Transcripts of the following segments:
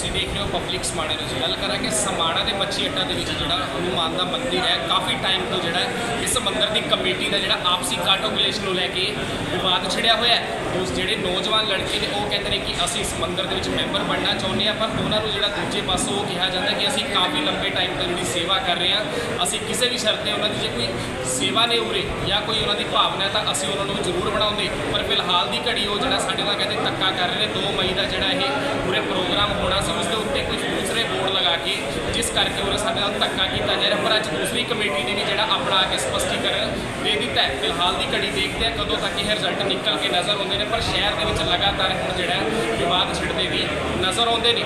ਤੁਸੀਂ ਦੇਖ ਰਹੇ ਹੋ ਪਬਲਿਕ ਸਮਾਣੇ ਨੂੰ ਜੀ ਗੱਲ ਕਰਾਂਗੇ ਸਮਾਣਾ ਦੇ ਮੱਛੀ ਅੱਡਾ ਦੇ ਵਿੱਚ ਜਿਹੜਾ ਹਨੂਮਾਨ ਦਾ ਮੰਦਿਰ ਹੈ, ਕਾਫੀ ਟਾਈਮ ਤੋਂ ਜਿਹੜਾ ਇਸ ਮੰਦਿਰ ਦੀ ਕਮੇਟੀ ਦਾ ਜਿਹੜਾ ਆਪਸੀ ਕਾਟੋ ਕਲੇਸ਼ ਨੂੰ ਲੈ ਕੇ ਵਿਵਾਦ ਛਿੜਿਆ ਹੋਇਆ ਹੈ। ਉਸ ਜਿਹੜੇ ਨੌਜਵਾਨ ਲੜਕੇ ਨੇ, ਉਹ ਕਹਿੰਦੇ ਨੇ ਕਿ ਅਸੀਂ ਇਸ ਮੰਦਿਰ ਦੇ ਵਿੱਚ ਮੈਂਬਰ ਬਣਨਾ ਚਾਹੁੰਦੇ ਹਾਂ, ਪਰ ਉਹਨਾਂ ਨੂੰ ਜਿਹੜਾ ਦੂਜੇ ਪਾਸੋਂ ਉਹ ਕਿਹਾ ਜਾਂਦਾ ਕਿ ਅਸੀਂ ਕਾਫੀ ਲੰਬੇ ਟਾਈਮ ਤੋਂ ਜਿਹੜੀ ਸੇਵਾ ਕਰ ਰਹੇ ਹਾਂ। ਅਸੀਂ ਕਿਸੇ ਵੀ ਸ਼ਰਤ ਤੇ ਉਹਨਾਂ ਦੀ ਜੇ ਕੋਈ ਸੇਵਾ ਨੇ ਉਰੇ ਜਾਂ ਕੋਈ ਉਹਨਾਂ ਦੀ ਭਾਵਨਾ ਤਾਂ ਅਸੀਂ ਉਹਨਾਂ ਨੂੰ ਜ਼ਰੂਰ ਬਣਾਉਂਦੇ। ਪਰ ਫਿਲਹਾਲ ਦੀ ਘੜੀ ਉਹ ਜਿਹੜਾ ਸਾਡੇ ਨਾਲ ਕਹਿੰਦੇ ਧੱਕਾ ਕਰ ਰਹੇ ਨੇ 2 ਮਈ ਦਾ ਜਿਹੜਾ ਇਹ ਪੂਰੇ ਪ੍ਰੋਗਰਾਮ ਹੋਣਾ ਸੀ, ਉਸ ਦੇ ਉੱਤੇ ਕੁਝ ਦੂਸਰੇ ਬੋਰਡ ਲਗਾ ਕੇ ਜਿਸ ਕਰਕੇ ਉਹਨੇ ਸਾਡੇ ਨਾਲ ਧੱਕਾ ਕੀਤਾ ਜਾ ਰਿਹਾ, ਪਰ ਅੱਜ ਦੂਸਰੀ ਕਮੇਟੀ ਨੇ ਵੀ ਜਿਹੜਾ ਆਪਣਾ ਆ ਕੇ ਸਪਸ਼ਟੀਕਰਨ ਦੇ ਦਿੱਤਾ ਹੈ। ਫਿਲਹਾਲ ਦੀ ਘੜੀ ਦੇਖਦੇ ਆ ਕਦੋਂ ਤੱਕ ਇਹ ਰਿਜ਼ਲਟ ਨਿਕਲ ਕੇ ਨਜ਼ਰ ਆਉਂਦੇ ਨੇ, ਪਰ ਸ਼ਹਿਰ ਦੇ ਵਿੱਚ ਲਗਾਤਾਰ ਹੁਣ ਜਿਹੜਾ ਵਿਵਾਦ ਛਿੜਦੇ ਵੀ ਨਜ਼ਰ ਆਉਂਦੇ ਨੇ।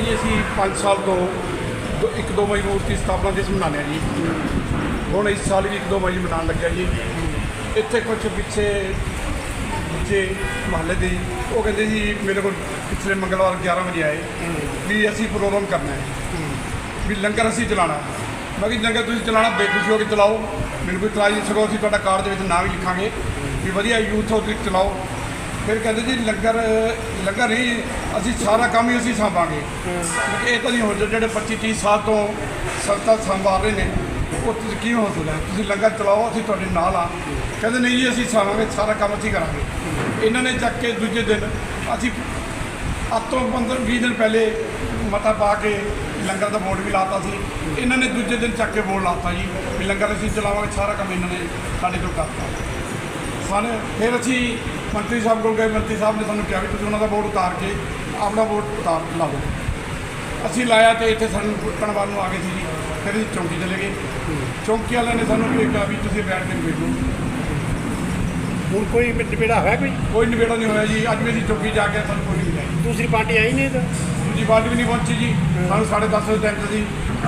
ਜੀ ਅਸੀਂ 5 ਸਾਲ ਤੋਂ ਦੋ- ਇੱਕ ਦੋ ਮਈ ਨੂੰ ਉਸਦੀ ਸਥਾਪਨਾ ਦਿਵਸ ਮਨਾਉਂਦੇ ਹਾਂ ਜੀ। ਹੁਣ ਇਸ ਸਾਲ ਵੀ ਇੱਕ ਦੋ ਮਈ ਮਨਾਉਣ ਲੱਗਿਆ ਜੀ। ਇੱਥੇ ਕੁਝ ਪਿੱਛੇ ਬੱਚੇ ਮਹੱਲੇ ਦੇ ਉਹ ਕਹਿੰਦੇ ਜੀ ਮੇਰੇ ਕੋਲ ਪਿਛਲੇ ਮੰਗਲਵਾਰ 11 ਵਜੇ ਆਏ ਵੀ ਅਸੀਂ ਪ੍ਰੋਗਰਾਮ ਕਰਨਾ ਹੈ। ਵੀ ਲੰਗਰ ਅਸੀਂ ਚਲਾਉਣਾ। ਮੈਂ ਕਿਹਾ ਲੰਗਰ ਤੁਸੀਂ ਚਲਾਉਣਾ, ਬੇਖੁਸ਼ੀ ਹੋ ਕੇ ਚਲਾਓ। ਮੈਨੂੰ ਕੋਈ ਇਤਰਾਜ਼ ਨਹੀਂ, ਸਗੋਂ ਅਸੀਂ ਤੁਹਾਡਾ ਕਾਰਡ ਦੇ ਵਿੱਚ ਨਾਂ ਵੀ ਲਿਖਾਂਗੇ। ਵੀ ਵਧੀਆ ਯੂਥ ਹੋ ਤੁਸੀਂ ਚਲਾਓ। ਫਿਰ ਕਹਿੰਦੇ ਜੀ, ਲੰਗਰ ਲੰਗਰ ਨਹੀਂ, ਅਸੀਂ ਸਾਰਾ ਕੰਮ ਹੀ ਅਸੀਂ ਸੰਭਾਂਗੇ ਇਹ ਤਾਂ ਨਹੀਂ ਹੋ ਜਿਹੜੇ 25 30 ਸਾਲ ਤੋਂ ਸੰਸਥਾ ਸੰਭਾਲ ਰਹੇ ਨੇ, ਉਹ ਤੁਸੀਂ ਕੀ ਹੋ ਸਕਦਾ? ਤੁਸੀਂ ਲੰਗਰ ਚਲਾਓ, ਅਸੀਂ ਤੁਹਾਡੇ ਨਾਲ ਆ। ਕਹਿੰਦੇ, ਨਹੀਂ ਜੀ, ਅਸੀਂ ਸਾਵਾਂਗੇ ਸਾਰਾ ਕੰਮ ਅਸੀਂ ਕਰਾਂਗੇ। ਇਹਨਾਂ ਨੇ ਚੱਕ ਕੇ ਦੂਜੇ ਦਿਨ ਅਸੀਂ ਅੱਜ ਤੋਂ 15 20 ਦਿਨ ਪਹਿਲੇ ਮਤਾ ਪਾ ਕੇ ਲੰਗਰ ਦਾ ਬੋਰਡ ਵੀ ਲਾਤਾ ਸੀ। ਇਹਨਾਂ ਨੇ ਦੂਜੇ ਦਿਨ ਚੱਕ ਕੇ ਬੋਰਡ ਲਾਤਾ ਜੀ ਵੀ ਲੰਗਰ ਅਸੀਂ ਚਲਾਵਾਂਗੇ, ਸਾਰਾ ਕੰਮ ਇਹਨਾਂ ਨੇ ਸਾਡੇ ਤੋਂ ਕਰਤਾ। ਸਾਨੂੰ ਫਿਰ ਅਸੀਂ ਮੰਤਰੀ ਸਾਹਿਬ ਕੋਲ ਗਏ, ਮੰਤਰੀ ਸਾਹਿਬ ਨੇ ਸਾਨੂੰ ਕਿਹਾ ਵੀ ਤੁਸੀਂ ਉਹਨਾਂ ਦਾ ਬੋਰਡ ਉਤਾਰ ਕੇ ਆਪਣਾ ਬੋਰਡ ਉਤਾਰ ਲਾਓ ਅਸੀਂ ਲਾਇਆ ਤੇ ਇੱਥੇ ਸਾਨੂੰ ਕੁੱਟਣ ਵੱਲ ਨੂੰ ਆ ਗਏ ਸੀ ਜੀ, ਫਿਰ ਅਸੀਂ ਚੌਂਕੀ ਚਲੇ ਗਏ। ਚੌਂਕੀ ਵਾਲਿਆਂ ਨੇ ਸਾਨੂੰ ਵੀ ਕਿਹਾ ਵੀ ਤੁਸੀਂ ਬੈਠ ਕੇ ਭੇਜੋ ਹੁਣ ਕੋਈ ਨਿਬੇੜਾ ਹੋਇਆ ਕੋਈ? ਕੋਈ ਨਿਬੇੜਾ ਨਹੀਂ ਹੋਇਆ ਜੀ। ਅੱਜ ਵੀ ਅਸੀਂ ਚੌਂਕੀ ਜਾ ਕੇ ਸਾਨੂੰ ਕੋਈ ਨਹੀਂ। ਜੀ। ਦੂਸਰੀ ਪਾਰਟੀ ਆਈ ਨਹੀਂ ਤਾਂ? ਦੂਜੀ ਪਾਰਟੀ ਵੀ ਨਹੀਂ ਪਹੁੰਚੀ ਜੀ। ਸਾਨੂੰ 10:30 ਵਜੇ ਟਾਈਮ ਸੀ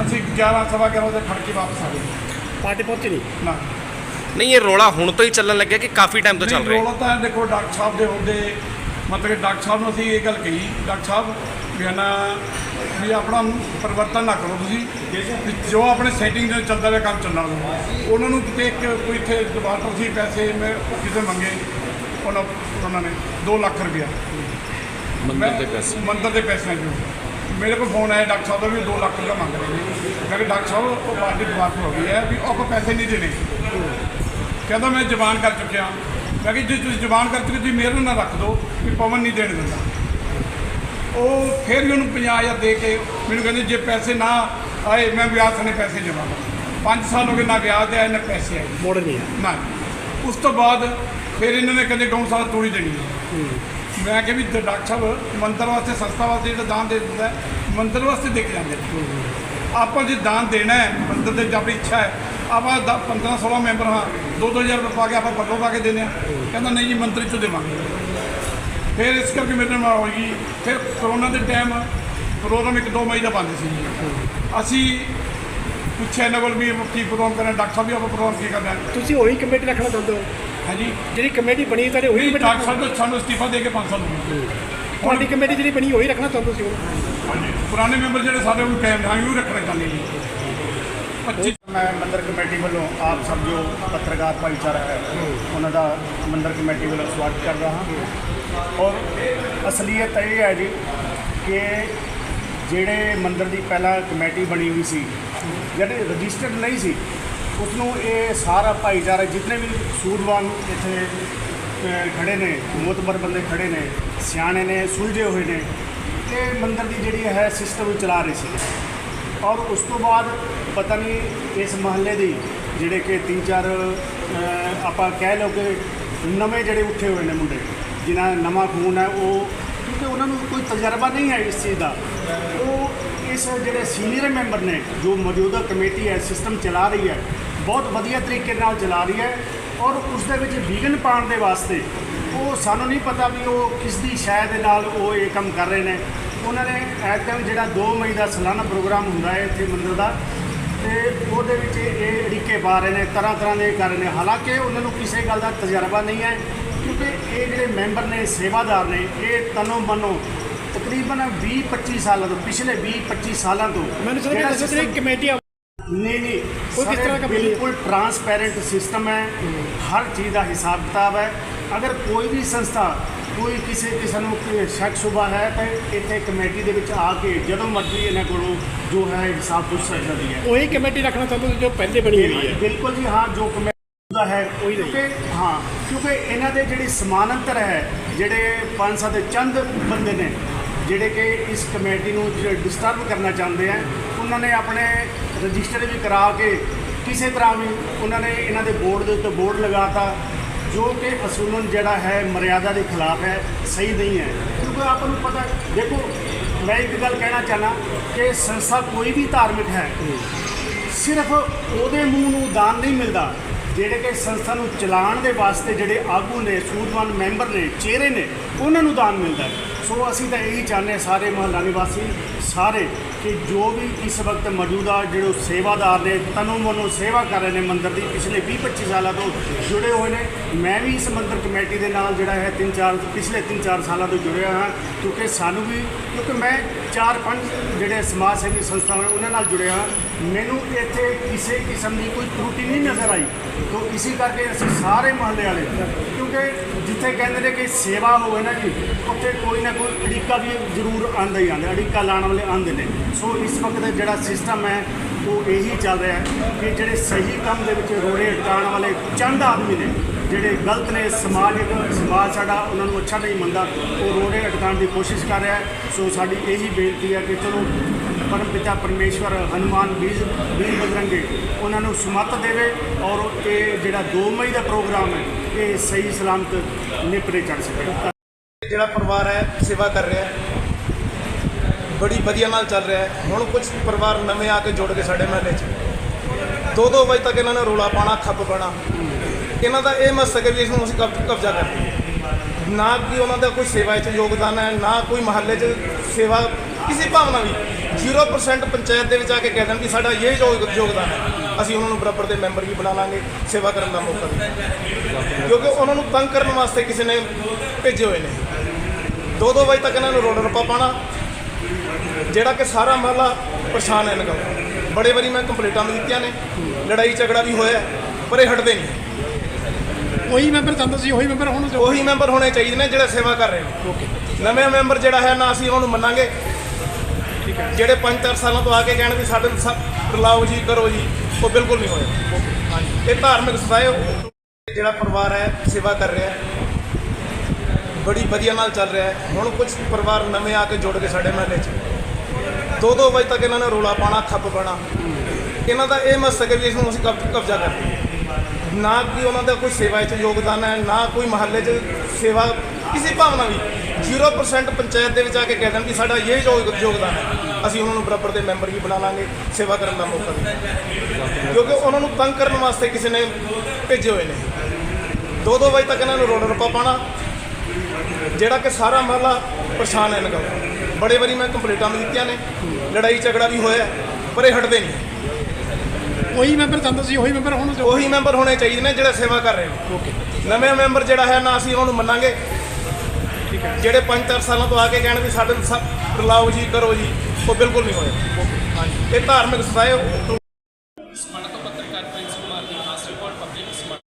ਅਸੀਂ 11 ਸਵਾ 11 ਵਜੇ ਖੜ ਕੇ ਵਾਪਸ ਆ ਗਏ। ਪਾਰਟੀ ਪਹੁੰਚੀ ਨਹੀਂ? ਨਾ। ਨਹੀਂ ਇਹ ਰੋਲਾ ਹੁਣ ਤੋਂ ਹੀ ਚੱਲਣ ਲੱਗਿਆ ਕਿ ਕਾਫੀ ਟਾਈਮ ਤੋਂ ਚੱਲ ਰਿਹਾ ਰੌਲਾ ਤਾਂ ਦੇਖੋ ਡਾਕਟਰ ਸਾਹਿਬ ਦੇ ਹੁੰਦੇ। ਮਤਲਬ ਕਿ ਡਾਕਟਰ ਸਾਹਿਬ ਨੂੰ ਅਸੀਂ ਇਹ ਗੱਲ ਕਹੀ। ਡਾਕਟਰ ਸਾਹਿਬ ਨਾ ਵੀ ਆਪਣਾ ਪਰਿਵਰਤਨ ਨਾ ਕਰੋ ਤੁਸੀਂ। ਵੀ ਜੋ ਆਪਣੇ ਸੈਟਿੰਗ ਦੇ ਚੱਲਦਾ ਰਿਹਾ ਕੰਮ ਚੱਲਣਾ ਦਿਓ ਉਹਨਾਂ ਨੂੰ ਕਿਤੇ ਇੱਕ ਕੋਈ ਇੱਥੇ ਡਿਪਾਰਟਮੈਂਟ ਸੀ ਪੈਸੇ ਮੈਂ ਕਿਤੇ ਮੰਗੇ ਉਹਨਾਂ ਉਹਨਾਂ ਨੇ 2 ਲੱਖ ਰੁਪਇਆ। ਮੰਦਰ ਦੇ ਪੈਸੇ। ਮੰਦਰ ਦੇ ਪੈਸੇ ਜੋ ਮੇਰੇ ਕੋਲ ਫੋਨ ਆਇਆ ਡਾਕਟਰ ਸਾਹਿਬ ਦਾ ਵੀ 2 ਲੱਖ ਰੁਪਇਆ ਮੰਗ ਰਹੇ ਨੇ। ਮੈਂ ਕਿਹਾ ਡਾਕਟਰ ਸਾਹਿਬ ਉਹ ਪਾਰਟੀ ਡਿਪਾਰਟਮੈਂਟ ਹੋ ਗਈ ਹੈ ਵੀ ਉਹ ਪੈਸੇ ਨਹੀਂ ਦੇਣੇ। ਕਹਿੰਦਾ ਮੈਂ ਜ਼ਬਾਨ ਕਰ ਚੁੱਕਿਆ। ਮੈਂ ਕਿਹਾ ਜੇ ਤੁਸੀਂ ਜ਼ਬਾਨ ਕਰ ਚੁੱਕੇ ਤੁਸੀਂ ਮੇਰੇ ਨਾਲ ਨਾ ਰੱਖ ਦਿਓ ਵੀ ਪਵਨ ਨਹੀਂ ਦੇਣ ਦਿੰਦਾ। ਉਹ ਫਿਰ ਵੀ ਉਹਨੂੰ 50000 ਦੇ ਕੇ ਮੈਨੂੰ ਕਹਿੰਦੇ ਜੇ ਪੈਸੇ ਨਾ ਆਏ ਮੈਂ ਵਿਆਹ ਸਣੇ ਪੈਸੇ ਜਮ੍ਹਾਂ ਕਰਾਂ 5 ਸਾਲ ਹੋ ਗਏ ਨਾ ਵਿਆਹ ਤੇ ਆਏ ਨਾ ਪੈਸੇ ਆਏ। ਮੋੜ ਨਹੀਂ ਆ ਨਾ। ਉਸ ਤੋਂ ਬਾਅਦ ਫਿਰ ਇਹਨਾਂ ਨੇ ਕਹਿੰਦੇ ਗਊਸ਼ਾਲਾ ਤੋੜੀ ਦੇਣੀ ਹੈ। ਮੈਂ ਕਿਹਾ ਵੀ ਡਾਕਟਰ ਸਾਹਿਬ ਮੰਦਰ ਵਾਸਤੇ ਸੰਸਥਾ ਵਾਸਤੇ ਜਿਹੜਾ ਦਾਨ ਦੇ ਦਿੰਦਾ ਮੰਦਰ ਵਾਸਤੇ ਦੇ ਕੇ ਜਾਂਦੇ ਨੇ। ਆਪਾਂ ਜੇ ਦਾਨ ਦੇਣਾ ਹੈ ਮੰਦਰ ਦੇ ਆਪਣੀ ਇੱਛਾ ਹੈ ਆਪਾਂ 15 16 ਮੈਂਬਰ ਹਾਂ 2-2000 ਰੁਪਏ ਪਾ ਕੇ ਆਪਾਂ ਪੱਲੋਂ ਪਾ ਕੇ ਦਿੰਦੇ ਹਾਂ। ਕਹਿੰਦਾ ਨਹੀਂ ਜੀ ਮੰਦਰ ਚੋਂ ਦੇਵਾਂਗੇ। ਫਿਰ ਇਸ ਕਰਕੇ ਮੇਰੇ ਨਾਲ ਹੋਈ ਫਿਰ ਕਰੋਨਾ ਦੇ ਟਾਈਮ ਪ੍ਰੋਗਰਾਮ ਇੱਕ ਦੋ ਮਈ ਦਾ ਬੰਦ ਸੀ ਅਸੀਂ ਪੁੱਛਿਆ ਇਹਨਾਂ ਕੋਲ ਵੀ ਕੀ ਪ੍ਰੋਗਰਾਮ ਕਰਨਾ ਡਾਕਟਰ ਸਾਹਿਬ ਵੀ ਆਪਾਂ ਪ੍ਰੋਗਰਾਮ ਕੀ ਕਰਨਾ। ਹੈ ਤੁਸੀਂ ਉਹੀ ਕਮੇਟੀ ਰੱਖਣਾ ਚਾਹੁੰਦੇ ਹੋ? ਹਾਂਜੀ। ਜਿਹੜੀ ਕਮੇਟੀ ਬਣੀ ਤੁਹਾਡੇ ਉਹੀ ਕਮੇਟੀ ਡਾਕਟਰ ਸਾਹਿਬ ਤੋਂ ਸਾਨੂੰ ਅਸਤੀਫਾ ਦੇ ਕੇ 5 ਸਾਲ ਹੋ ਗਏ। ਤੁਹਾਡੀ ਕਮੇਟੀ ਜਿਹੜੀ ਬਣੀ ਉਹੀ ਰੱਖਣਾ ਚਾਹੁੰਦੇ ਸੀ ਉਹ ਪੁਰਾਣੇ ਮੈਂਬਰ ਜਿਹੜੇ ਸਾਡੇ ਉਹ ਕਾਇਮ ਹਾਂ ਉਹ ਰੱਖਣਾ ਚਾਹੁੰਦੇ ਜੀ। 25 ਮੈਂ ਮੰਦਰ ਕਮੇਟੀ ਵੱਲੋਂ ਆਪ ਸਭ ਜੋ ਪੱਤਰਕਾਰ ਭਾਈਚਾਰਾ ਹੈ। ਉਹਨਾਂ ਦਾ ਮੰਦਰ ਕਮੇਟੀ ਵੱਲੋਂ ਸਵਾਗਤ ਕਰਦਾ ਹਾਂ। ਔਰ ਅਸਲੀਅਤ ਇਹ ਹੈ ਜੀ ਕਿ ਜਿਹੜੇ ਮੰਦਰ ਦੀ ਪਹਿਲਾਂ ਕਮੇਟੀ ਬਣੀ ਹੋਈ ਸੀ ਜਿਹੜੇ ਰਜਿਸਟਰਡ ਨਹੀਂ ਸੀ ਉਸ ਨੂੰ ਇਹ ਸਾਰਾ ਭਾਈਚਾਰਾ ਜਿੰਨੇ ਵੀ ਸੂਰਵਾਨ ਇੱਥੇ ਅਹ, ਖੜੇ ਨੇ ਮੋਤਬਰ ਬੰਦੇ ਖੜੇ ਨੇ ਸਿਆਣੇ ਨੇ ਸੁਲਝੇ ਹੋਏ ਨੇ ਇਹ ਮੰਦਰ ਦੀ ਜਿਹੜੀ ਹੈ ਸਿਸਟਮ ਚਲਾ ਰਹੇ ਸੀ। ਔਰ ਉਸ ਤੋਂ ਬਾਅਦ ਪਤਾ ਨਹੀਂ ਇਸ ਮਹੱਲੇ ਦੀ ਜਿਹੜੇ ਕਿ ਤਿੰਨ ਚਾਰ ਆਪਾਂ ਕਹਿ ਲਓ ਕਿ ਨਵੇਂ ਜਿਹੜੇ ਉੱਠੇ ਹੋਏ ਨੇ ਮੁੰਡੇ ਜਿਨ੍ਹਾਂ ਨਵਾਂ ਖੂਨ ਹੈ ਉਹ ਕਿਉਂਕਿ ਉਹਨਾਂ ਨੂੰ ਕੋਈ ਤਜਰਬਾ ਨਹੀਂ ਹੈ ਇਸ ਚੀਜ਼ ਦਾ। ਉਹ ਇਸ ਜਿਹੜੇ ਸੀਨੀਅਰ ਮੈਂਬਰ ਨੇ, ਜੋ ਮੌਜੂਦਾ ਕਮੇਟੀ ਹੈ, ਸਿਸਟਮ ਚਲਾ ਰਹੀ ਹੈ, ਬਹੁਤ ਵਧੀਆ ਤਰੀਕੇ ਨਾਲ ਚਲਾ ਰਹੀ ਹੈ ਔਰ ਉਸ ਦੇ ਵਿੱਚ ਵਿਘਨ ਪਾਉਣ ਦੇ ਵਾਸਤੇ ਉਹ ਸਾਨੂੰ ਨਹੀਂ ਪਤਾ ਵੀ ਉਹ ਕਿਸ ਦੀ ਸ਼ਾਇਦ ਦੇ ਨਾਲ ਉਹ ਇਹ ਕੰਮ ਕਰ ਰਹੇ ਨੇ। ਉਹਨਾਂ ਨੇ ਐਟ ਜਿਹੜਾ 2 ਮਈ ਦਾ ਸਾਲਾਨਾ ਪ੍ਰੋਗਰਾਮ ਹੁੰਦਾ ਹੈ ਇੱਥੇ ਮੰਦਰ ਦਾ, ਤੇ ਉਹਦੇ ਵਿੱਚ ਇਹ ਅੜਿੱਕੇ ਪਾ ਰਹੇ ਨੇ, ਤਰ੍ਹਾਂ ਤਰ੍ਹਾਂ ਦੇ ਕਰ ਰਹੇ ਨੇ। ਹਾਲਾਂਕਿ ਉਹਨਾਂ ਨੂੰ ਕਿਸੇ ਗੱਲ ਦਾ ਤਜਰਬਾ ਨਹੀਂ ਹੈ। ਕਿਉਂਕਿ ਇਹ ਜਿਹੜੇ ਮੈਂਬਰ ਨੇ ਸੇਵਾਦਾਰ ਨੇ ਇਹ ਤਨੋਂ ਮਨੋਂ ਤਕਰੀਬਨ 20 25 ਸਾਲਾਂ ਤੋਂ ਪਿਛਲੇ 20 25 ਸਾਲਾਂ ਤੋਂ ਮੈਨੂੰ ਸਮਝ ਜਿਹੜਾ ਆਉਂਦਾ system- ਕਮੇਟੀ ਆ- ਨਹੀਂ ਨਹੀਂ ਉਹ ਕਿਸ ਸਾਰੇ ਤਰ੍ਹਾਂ ਦਾ? ਬਿਲਕੁਲ ਟਰਾਂਸਪੈਰੈਂਟ ਸਿਸਟਮ ਹੈ। ਹਰ ਚੀਜ਼ ਦਾ ਹਿਸਾਬ ਕਿਤਾਬ ਹੈ। ਅਗਰ ਕੋਈ ਵੀ ਸੰਸਥਾ ਕੋਈ ਕਿਸੇ ਕਿਸੇ ਨੂੰ ਸ਼ੱਕ ਸੁਭਾ ਹੈ ਤਾਂ ਇੱਥੇ ਕਮੇਟੀ ਦੇ ਵਿੱਚ ਆ ਕੇ ਜਦੋਂ ਮਰਜ਼ੀ ਇਹਨਾਂ ਕੋਲੋਂ ਜੋ ਹੈ ਇਨਸਾਫ ਪੁੱਛ ਸਕਦੀ ਹੈ। ਉਹੀ ਕਮੇਟੀ ਰੱਖਣਾ ਚਾਹੁੰਦੇ ਜੋ ਪਹਿਲੇ ਬਣੀ ਹੋਈ ਹੈ? ਬਿਲਕੁਲ ਜੀ ਹਾਂ ਜੋ ਦਾ ਹੈ ਉਹੀ ਰਹੀ। ਕਿਉਂਕਿ ਹਾਂ ਕਿਉਂਕਿ ਇਹਨਾਂ ਦੇ ਜਿਹੜੀ ਸਮਾਨਾਂਤਰ ਹੈ ਜਿਹੜੇ ਪੰਜ ਸੱਤ ਚੰਦ ਬੰਦੇ ਨੇ ਜਿਹੜੇ ਕਿ ਇਸ ਕਮੇਟੀ ਨੂੰ ਡਿਸਟਰਬ ਕਰਨਾ ਚਾਹੁੰਦੇ ਆ ਉਹਨਾਂ ਨੇ ਆਪਣੇ ਰਜਿਸਟਰ ਵੀ ਕਰਾ ਕੇ ਕਿਸੇ ਤਰ੍ਹਾਂ ਵੀ ਉਹਨਾਂ ਨੇ ਇਹਨਾਂ ਦੇ ਬੋਰਡ ਦੇ ਉੱਤੇ ਬੋਰਡ ਲਗਾਤਾ ਜੋ ਕਿ ਅਸੂਲਨ ਜਿਹੜਾ ਹੈ ਮਰਿਆਦਾ ਦੇ ਖਿਲਾਫ ਹੈ ਸਹੀ ਨਹੀਂ ਹੈ ਕਿਉਂਕਿ ਆਪਾਂ ਨੂੰ ਪਤਾ ਦੇਖੋ ਮੈਂ ਇੱਕ ਗੱਲ ਕਹਿਣਾ ਚਾਹਨਾ ਕਿ ਸੰਸਥਾ ਕੋਈ ਵੀ ਧਾਰਮਿਕ ਹੈ ਸਿਰਫ ਉਹਦੇ ਮੂੰਹ ਨੂੰ ਦਾਨ ਨਹੀਂ ਮਿਲਦਾ ਜਿਹੜੇ ਕਿ ਸੰਸਥਾ ਨੂੰ ਚਲਾਉਣ ਦੇ ਵਾਸਤੇ ਜਿਹੜੇ ਆਗੂ ਨੇ, ਸੂਝਵਾਨ ਮੈਂਬਰ ਨੇ, ਚਿਹਰੇ ਨੇ, ਉਹਨਾਂ ਨੂੰ ਦਾਨ ਮਿਲਦਾ ਸੋ ਅਸੀਂ ਤਾਂ ਇਹੀ ਚਾਹੁੰਦੇ ਹਾਂ ਸਾਰੇ ਮਹੱਲਾ ਨਿਵਾਸੀ ਸਾਰੇ ਕਿ ਜੋ ਵੀ ਇਸ ਵਕਤ ਮੌਜੂਦਾ ਜਿਹੜੇ ਸੇਵਾਦਾਰ ਨੇ, ਤਨੋਂ ਮਨੋਂ ਸੇਵਾ ਕਰ ਰਹੇ ਨੇ ਮੰਦਰ ਦੀ, ਪਿਛਲੇ 20 25 ਸਾਲਾਂ ਤੋਂ ਜੁੜੇ ਹੋਏ ਨੇ। ਮੈਂ ਵੀ ਇਸ ਮੰਦਰ ਕਮੇਟੀ ਦੇ ਨਾਲ ਜਿਹੜਾ ਹੈ ਤਿੰਨ ਚਾਰ, ਪਿਛਲੇ ਤਿੰਨ ਚਾਰ ਸਾਲਾਂ ਤੋਂ ਜੁੜਿਆ ਹਾਂ, ਕਿਉਂਕਿ ਸਾਨੂੰ ਵੀ, ਕਿਉਂਕਿ ਮੈਂ ਚਾਰ ਪੰਜ ਜਿਹੜੇ ਸਮਾਜ ਸੇਵੀ ਸੰਸਥਾਵਾਂ ਉਹਨਾਂ ਨਾਲ ਜੁੜਿਆ ਹਾਂ। ਮੈਨੂੰ ਇੱਥੇ ਕਿਸੇ ਕਿਸਮ ਦੀ ਕੋਈ ਤਰੁਟੀ ਨਹੀਂ ਨਜ਼ਰ ਆਈ। ਤੋਂ ਇਸੇ ਕਰਕੇ ਅਸੀਂ ਸਾਰੇ ਮਹੱਲੇ ਵਾਲੇ, ਕਿਉਂਕਿ ਜਿੱਥੇ ਕਹਿੰਦੇ ਨੇ ਕਿ ਸੇਵਾ ਹੋਵੇ ਨਾ ਜੀ, ਉੱਥੇ ਕੋਈ ਨਾ ਕੋਈ ਅੜਿੱਕਾ ਵੀ ਜ਼ਰੂਰ ਆਉਂਦਾ ਹੀ ਆਉਂਦਾ, ਅੜਿੱਕਾ ਲਾਉਣ ਵਾਲੇ ਆਉਂਦੇ ਨੇ। ਸੋ ਇਸ ਵਕਤ ਜਿਹੜਾ ਸਿਸਟਮ ਹੈ, ਉਹ ਇਹੀ ਚੱਲ ਰਿਹਾ ਕਿ ਜਿਹੜੇ ਸਹੀ ਕੰਮ ਦੇ ਵਿੱਚ ਰੋੜੇ ਅਟਕਾਉਣ ਵਾਲੇ ਚੰਦ ਆਦਮੀ ਨੇ, ਜਿਹੜੇ ਗਲਤ ਨੇ ਸਮਾਜਿਕ ਸਮਾਜ ਸਾਡਾ ਉਹਨਾਂ ਨੂੰ ਅੱਛਾ ਨਹੀਂ ਮੰਨਦਾ, ਉਹ ਰੋੜੇ ਅਟਕਾਉਣ ਦੀ ਕੋਸ਼ਿਸ਼ ਕਰ ਰਿਹਾ ਸੋ ਸਾਡੀ ਇਹੀ ਬੇਨਤੀ ਹੈ ਕਿ ਚਲੋ ਪਰਮ ਪਿਤਾ ਪਰਮੇਸ਼ਵਰ ਹਨੂਮਾਨ ਬੀਜ ਬੀਜ ਬਜਰੰਗੇ ਉਹਨਾਂ ਨੂੰ ਸਮਤ ਦੇਵੇ ਔਰ ਇਹ ਜਿਹੜਾ 2 ਮਈ ਦਾ ਪ੍ਰੋਗਰਾਮ ਹੈ, ਇਹ ਸਹੀ ਸਲਾਮਤ ਨਿਪਰੇ ਚੜ ਸਕੇ। ਜਿਹੜਾ ਪਰਿਵਾਰ ਹੈ, ਸੇਵਾ ਕਰ ਰਿਹਾ ਹੈ। ਬੜੀ ਵਧੀਆ ਨਾਲ ਚੱਲ ਰਿਹਾ ਹੈ। ਹੁਣ ਕੁਝ ਪਰਿਵਾਰ ਨਵੇਂ ਆ ਕੇ ਜੁੜ ਕੇ ਸਾਡੇ ਮਹੱਲੇ 'ਚ। ਦੋ ਦੋ ਵਜੇ ਤੱਕ ਇਹਨਾਂ ਨੇ ਰੋਲਾ ਪਾਣਾ ਖੱਪ ਪਾਣਾ ਇਹਨਾਂ ਦਾ ਇਹ ਮਕਸਦ ਹੈ ਵੀ ਇਸ ਨੂੰ ਅਸੀਂ ਕਬ- ਕਬਜ਼ਾ ਕਰਦੇ ਨਾ ਕਿ ਉਹਨਾਂ ਦਾ ਕੋਈ ਸੇਵਾ 'ਚ ਯੋਗਦਾਨ ਹੈ, ਨਾ ਕੋਈ ਮਹੱਲੇ 'ਚ ਸੇਵਾ, ਕਿਸੇ ਭਾਵਨਾ ਵੀ। 0% ਪੰਚਾਇਤ ਦੇ ਵਿੱਚ ਆ ਕੇ ਕਹਿ ਦੇਣ ਕਿ ਸਾਡਾ ਇਹ ਯੋਗ- ਯੋਗਦਾਨ ਹੈ, ਅਸੀਂ ਉਹਨਾਂ ਨੂੰ ਬਰਾਬਰ ਦੇ ਮੈਂਬਰ ਵੀ ਬਣਾ ਲਾਂਗੇ, ਸੇਵਾ ਕਰਨ ਦਾ ਮੌਕਾ ਵੀ। ਕਿਉਂਕਿ ਉਹਨਾਂ ਨੂੰ ਤੰਗ ਕਰਨ ਵਾਸਤੇ ਕਿਸੇ ਨੇ ਭੇਜੇ ਹੋਏ ਨੇ। ਦੋ ਦੋ ਵਜੇ ਤੱਕ ਇਹਨਾਂ ਨੂੰ ਰੋਡ ਰੱਪਾ ਪਾਣਾ ਜਿਹੜਾ ਕਿ ਸਾਰਾ ਮਹੱਲਾ ਪਰੇਸ਼ਾਨ ਹੈ ਇਹਨਾਂ ਕੋਲ। ਬੜੇ ਵਾਰੀ ਮੈਂ ਕੰਪਲੀਟਾਂ ਵੀ ਦਿੱਤੀਆਂ ਨੇ ਲੜਾਈ ਝਗੜਾ ਵੀ ਹੋਇਆ ਪਰ ਇਹ ਹਟਦੇ ਨਹੀਂ। ਉਹੀ ਮੈਂਬਰ ਚਾਹੁੰਦੇ ਸੀ ਉਹੀ ਮੈਂਬਰ ਹੁਣ ਉਹੀ ਮੈਂਬਰ ਹੋਣੇ ਚਾਹੀਦੇ ਨੇ ਜਿਹੜੇ ਸੇਵਾ ਕਰ ਰਹੇ ਨੇ। ਨਵੇਂ ਮੈਂਬਰ ਜਿਹੜਾ ਹੈ ਨਾ ਅਸੀਂ ਉਹਨੂੰ ਮੰਨਾਂਗੇ। ਜਿਹੜੇ ਪੰਜ ਚਾਰ ਸਾਲਾਂ ਤੋਂ ਆ ਕੇ ਕਹਿਣ ਵੀ ਸਾਡੇ ਲਾਓ ਜੀ ਕਰੋ ਜੀ ਉਹ ਬਿਲਕੁਲ ਨਹੀਂ ਹੋਇਆ ਹਾਂਜੀ। ਇਹ ਧਾਰਮਿਕ ਸਥਾਏ ਜਿਹੜਾ ਪਰਿਵਾਰ ਹੈ ਸੇਵਾ ਕਰ ਰਿਹਾ ਹੈ। ਬੜੀ ਵਧੀਆ ਨਾਲ ਚੱਲ ਰਿਹਾ ਹੈ। ਹੁਣ ਕੁਝ ਪਰਿਵਾਰ ਨਵੇਂ ਆ ਕੇ ਜੁੜ ਕੇ ਸਾਡੇ ਮਹੱਲੇ 'ਚ। ਦੋ ਦੋ ਵਜੇ ਤੱਕ ਇਹਨਾਂ ਨੇ ਰੋਲਾ ਪਾਣਾ ਖੱਪ ਪਾਣਾ ਇਹਨਾਂ ਦਾ ਇਹ ਮਕਸਦ ਹੈ ਵੀ ਇਸ ਨੂੰ ਅਸੀਂ ਕਬ- ਕਬਜ਼ਾ ਕਰ ਲਈਏ। ਨਾ ਕਿ ਉਹਨਾਂ ਦਾ ਕੋਈ ਸੇਵਾ 'ਚ ਯੋਗਦਾਨ ਹੈ, ਨਾ ਕੋਈ ਮਹੱਲੇ 'ਚ ਸੇਵਾ, ਕਿਸੇ ਭਾਵਨਾ ਵੀ। 0% ਪੰਚਾਇਤ ਦੇ ਵਿੱਚ ਆ ਕੇ ਕਹਿ ਦੇਣ ਕਿ ਸਾਡਾ ਇਹ ਯੋਗ- ਯੋਗਦਾਨ ਹੈ, ਅਸੀਂ ਉਹਨਾਂ ਨੂੰ ਬਰਾਬਰ ਦੇ ਮੈਂਬਰ ਵੀ ਬਣਾ ਲਾਂਗੇ ਸੇਵਾ ਕਰਨ ਦਾ ਮੌਕਾ ਵੀ ਕਿਉਂਕਿ ਉਹਨਾਂ ਨੂੰ ਤੰਗ ਕਰਨ ਵਾਸਤੇ ਕਿਸੇ ਨੇ ਭੇਜੇ ਹੋਏ ਨੇ। ਦੋ ਦੋ ਵਜੇ ਤੱਕ ਇਹਨਾਂ ਨੂੰ ਰੋਲਾ ਰੱਪਾ ਪਾਣਾ ਜਿਹੜਾ ਕਿ ਸਾਰਾ ਮਹੱਲਾ ਪਰੇਸ਼ਾਨ ਹੈ ਇਹਨਾਂ ਕੋਲ ਬੜੇ ਵਾਰੀ ਮੈਂ ਕੰਪਲੀਟਾਂ ਵੀ ਦਿੱਤੀਆਂ ਨੇ ਲੜਾਈ ਝਗੜਾ ਵੀ ਹੋਇਆ ਪਰ ਇਹ ਹਟਦੇ ਨਹੀਂ। ਉਹੀ ਮੈਂਬਰ ਚਾਹੁੰਦੇ ਸੀ ਉਹੀ ਮੈਂਬਰ ਹੁਣ ਜੋ ਉਹੀ ਮੈਂਬਰ ਹੋਣੇ ਚਾਹੀਦੇ ਨੇ ਜਿਹੜੇ ਸੇਵਾ ਕਰ ਰਹੇ ਨੇ। ਨਵੇਂ ਮੈਂਬਰ ਜਿਹੜਾ ਹੈ ਨਾ ਅਸੀਂ ਉਹਨੂੰ ਮੰਨਾਂਗੇ। ਜਿਹੜੇ ਪੰਜ ਚਾਰ ਸਾਲਾਂ ਤੋਂ ਆ ਕੇ ਕਹਿਣ ਵੀ ਸਾਡੇ ਨਾਲ ਸਭ ਲਾਓ ਜੀ ਕਰੋ ਜੀ ਉਹ ਬਿਲਕੁਲ ਨਹੀਂ ਹੋਇਆ ਹਾਂਜੀ। ਇਹ ਧਾਰਮਿਕ ਸਥਾਏ